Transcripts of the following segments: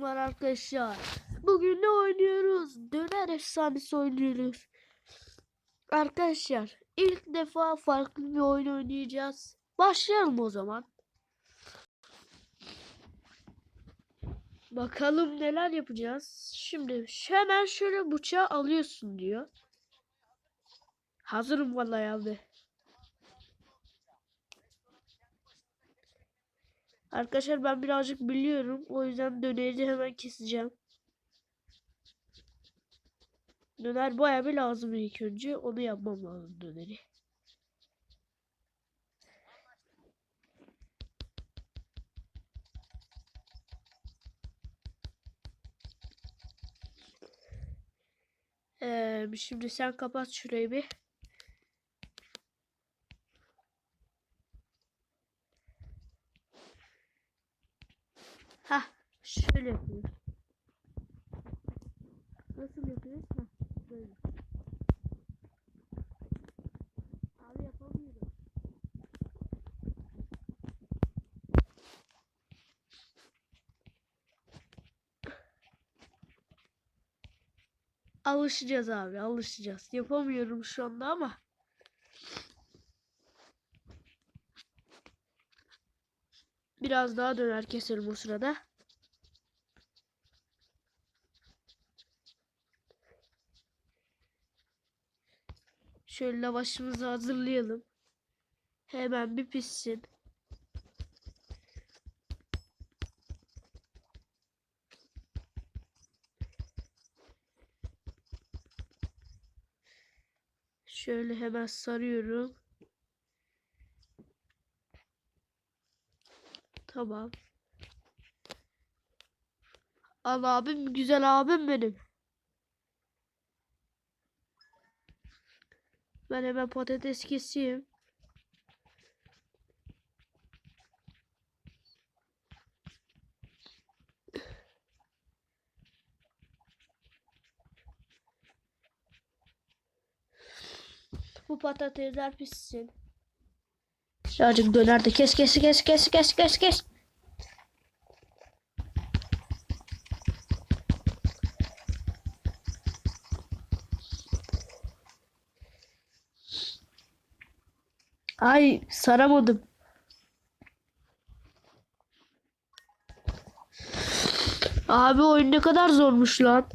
var arkadaşlar. Bugün ne oynuyoruz? Döner efsanesi oynuyoruz. Arkadaşlar ilk defa farklı bir oyun oynayacağız. Başlayalım o zaman. Bakalım neler yapacağız. Şimdi hemen şöyle bıçağı alıyorsun diyor. Hazırım vallahi abi. Arkadaşlar ben birazcık biliyorum. O yüzden döneri hemen keseceğim. Döner bayağı bir lazım ilk önce. Onu yapmam lazım döneri. Ee, şimdi sen kapat şurayı bir. Ha, şöyle yapıyoruz. Nasıl yapıyoruz? Ha, böyle. Abi yapamıyorum. Alışacağız abi, alışacağız. Yapamıyorum şu anda ama. Biraz daha döner keselim o sırada. Şöyle lavaşımızı hazırlayalım. Hemen bir pişsin. Şöyle hemen sarıyorum. Tamam. Al abim güzel abim benim. Ben hemen patates keseyim. Bu patatesler pişsin. Birazcık döner de kes kes kes kes kes kes kes. Ay saramadım. Abi oyun ne kadar zormuş lan.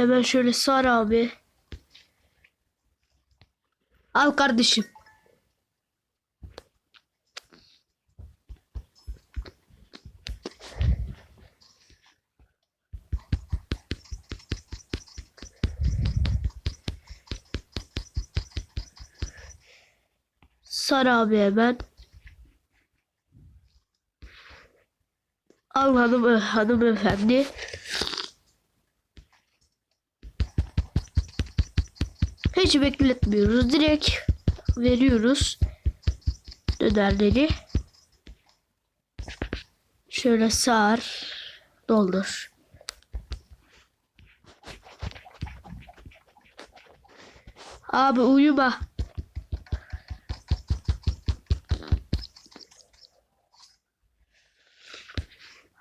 Hemen şöyle sar abi. Al kardeşim. Sar abi hemen. Al hanım hanımefendi. Hiç bekletmiyoruz. Direkt veriyoruz. Dönerleri. Şöyle sar. Doldur. Abi uyuma.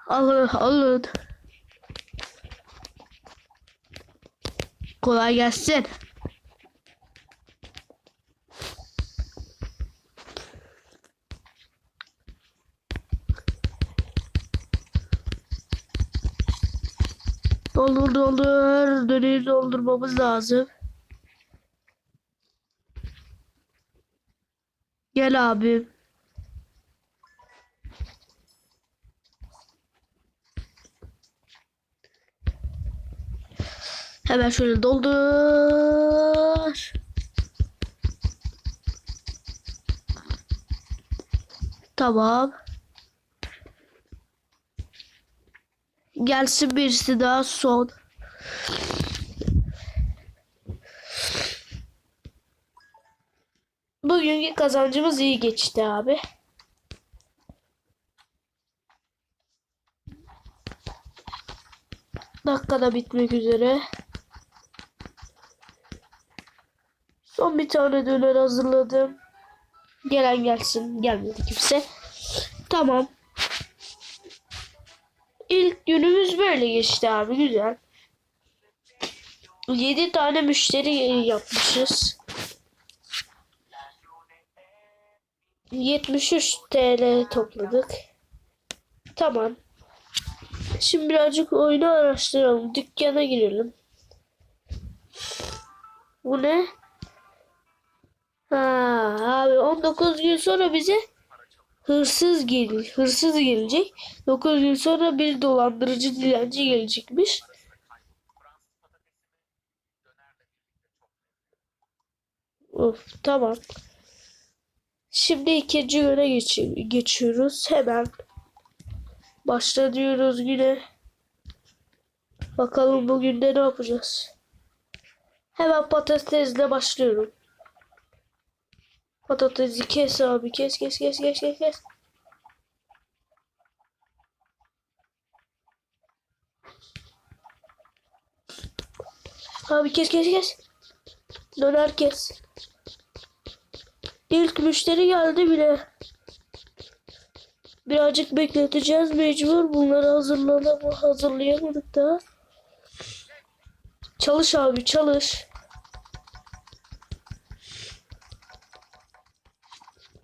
Alın alın. Kolay gelsin. Doldur doldur. Döneri doldurmamız lazım. Gel abim. Hemen şöyle doldur. Tamam. Gelsin birisi daha son. Bugün İyi kazancımız iyi geçti abi. Dakikada bitmek üzere. Son bir tane döner hazırladım. Gelen gelsin. Gelmedi kimse. Tamam. İlk günümüz böyle geçti abi. Güzel. 7 tane müşteri yapmışız. 73 TL topladık. Tamam. Şimdi birazcık oyunu araştıralım. Dükkana girelim. Bu ne? Ha abi 19 gün sonra bize hırsız gel hırsız gelecek. 9 gün sonra bir dolandırıcı dilenci gelecekmiş. Of tamam. Şimdi ikinci güne geç geçiyoruz. Hemen başla diyoruz güne. Bakalım bugün de ne yapacağız. Hemen patatesle başlıyorum. Patatesi kes abi. Kes kes kes kes kes kes. Abi kes kes kes. Döner kes. İlk müşteri geldi bile. Birazcık bekleteceğiz mecbur. Bunları hazırlayalım, hazırlayamadık daha. Çalış abi çalış.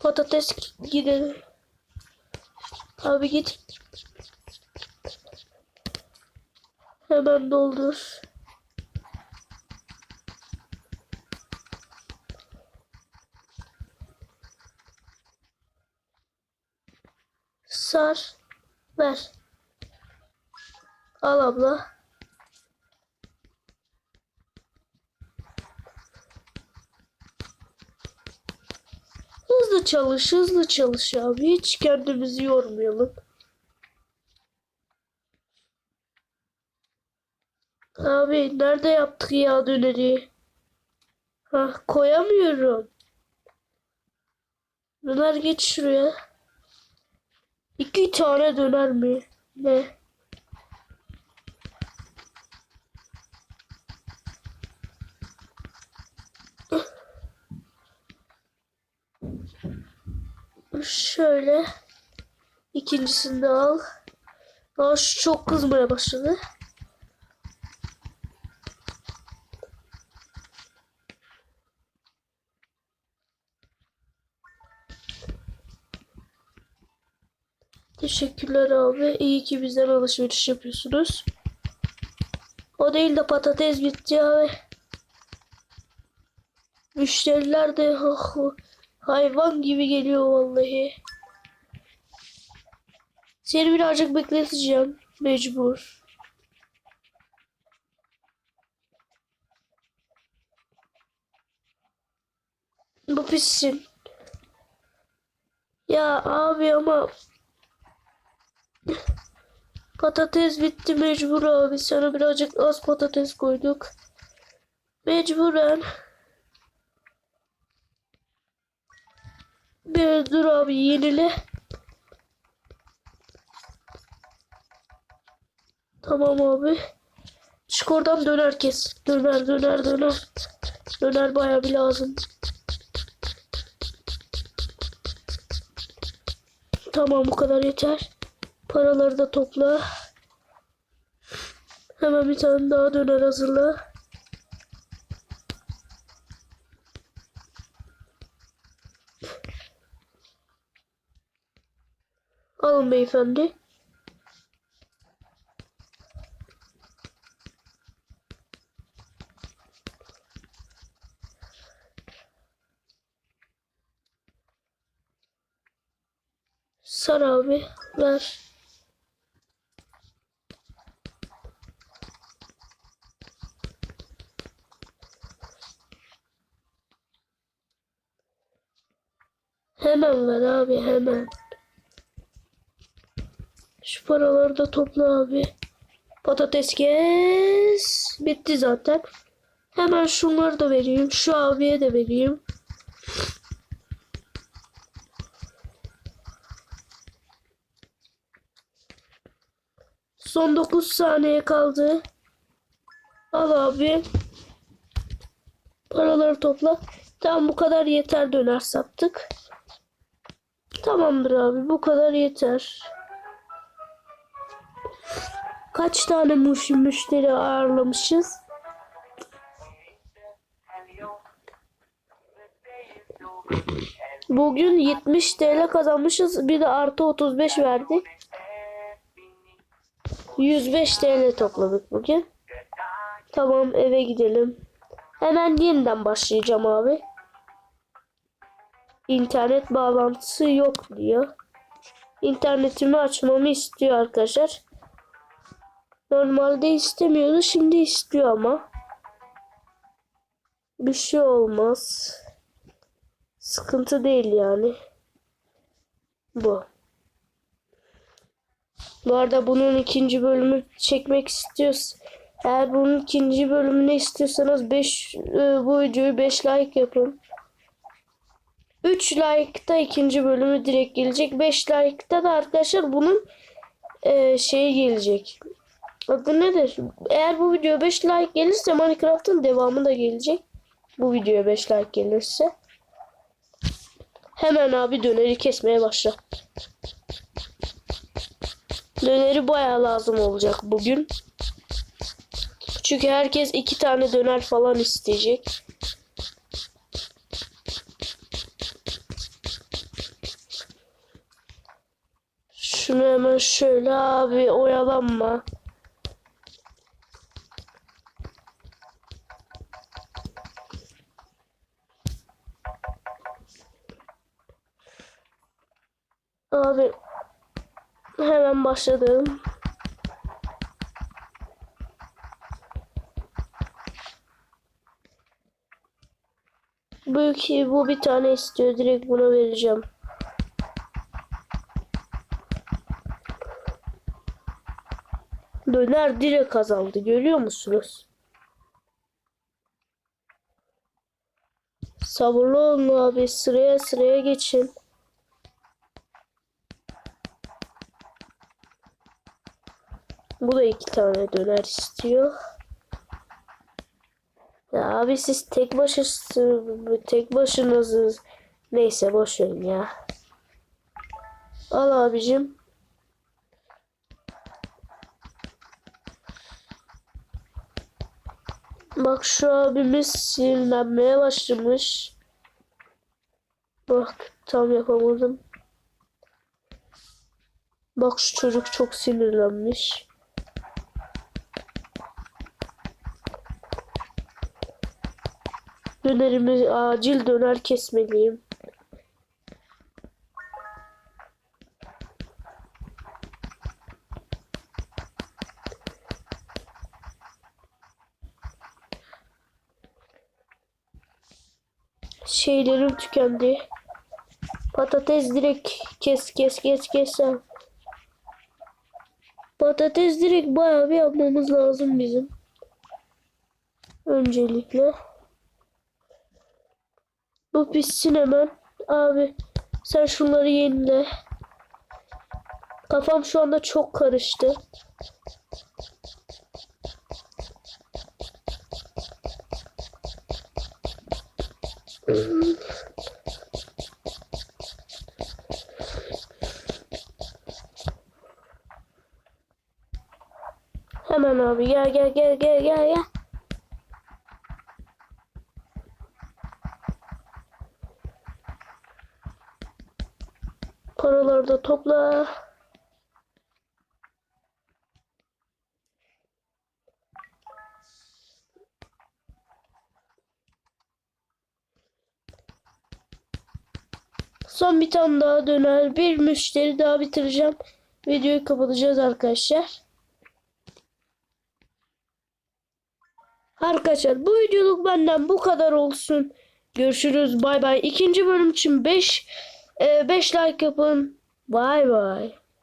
Patates gidelim. Abi git. Hemen doldur. Sar. Ver. Al abla. Hızlı çalış, hızlı çalış abi. Hiç kendimizi yormayalım. Abi nerede yaptık ya döneri? Ha koyamıyorum. Döner geç şuraya. İki tane döner mi? Ne? Şöyle. İkincisini de al. Şu çok kızmaya başladı. Teşekkürler abi. İyi ki bizden alışveriş yapıyorsunuz. O değil de patates bitti abi. Müşteriler de oh, hayvan gibi geliyor vallahi. Seni birazcık bekleteceğim. Mecbur. Bu pissin. Ya abi ama Patates bitti mecbur abi. Sana birazcık az patates koyduk. Mecburen. Bir dur abi yenile. Tamam abi. Çık oradan döner kes. Döner döner döner. Döner bayağı bir lazım. Tamam bu kadar yeter. Paraları da topla. Hemen bir tane daha döner hazırla. Alın beyefendi. Sar abi ver. Hemen ver abi hemen. Şu paraları da topla abi. Patates kes. Bitti zaten. Hemen şunları da vereyim. Şu abiye de vereyim. Son 9 saniye kaldı. Al abi. Paraları topla. Tamam bu kadar yeter döner sattık. Tamamdır abi bu kadar yeter. Kaç tane müşteri ağırlamışız? Bugün 70 TL kazanmışız. Bir de artı 35 verdi. 105 TL topladık bugün. Tamam eve gidelim. Hemen yeniden başlayacağım abi. İnternet bağlantısı yok diyor. İnternetimi açmamı istiyor arkadaşlar. Normalde istemiyordu. Şimdi istiyor ama. Bir şey olmaz. Sıkıntı değil yani. Bu. Bu arada bunun ikinci bölümü çekmek istiyoruz. Eğer bunun ikinci bölümünü istiyorsanız 5 bu videoyu 5 like yapın. 3 like'ta ikinci bölümü direkt gelecek. 5 like'ta da arkadaşlar bunun e, şeyi gelecek. Adı nedir? Eğer bu video 5 like gelirse Minecraft'ın devamı da gelecek. Bu videoya 5 like gelirse. Hemen abi döneri kesmeye başla. Döneri bayağı lazım olacak bugün. Çünkü herkes iki tane döner falan isteyecek. Şunu hemen şöyle abi oyalanma. Hemen başladım. Bu ki bu bir tane istiyor. Direkt buna vereceğim. Döner direkt kazandı. Görüyor musunuz? Sabırlı olun abi. Sıraya sıraya geçin. Bu da iki tane döner istiyor. Ya abi siz tek başınız tek başınızız. Neyse boş verin ya. Al abicim. Bak şu abimiz sinirlenmeye başlamış. Bak tam yapamadım. Bak şu çocuk çok sinirlenmiş. Dönerimi acil döner kesmeliyim. Şeylerim tükendi. Patates direkt kes kes kes kes. Patates direkt bayağı bir yapmamız lazım bizim. Öncelikle. Bu pişsin hemen. Abi sen şunları yenile. Kafam şu anda çok karıştı. Hemen abi gel gel gel gel gel gel. Paraları da topla. Son bir tane daha döner. Bir müşteri daha bitireceğim. Videoyu kapatacağız arkadaşlar. Arkadaşlar bu videoluk benden bu kadar olsun. Görüşürüz. Bay bay. İkinci bölüm için 5 5 like yapın. Bay bay.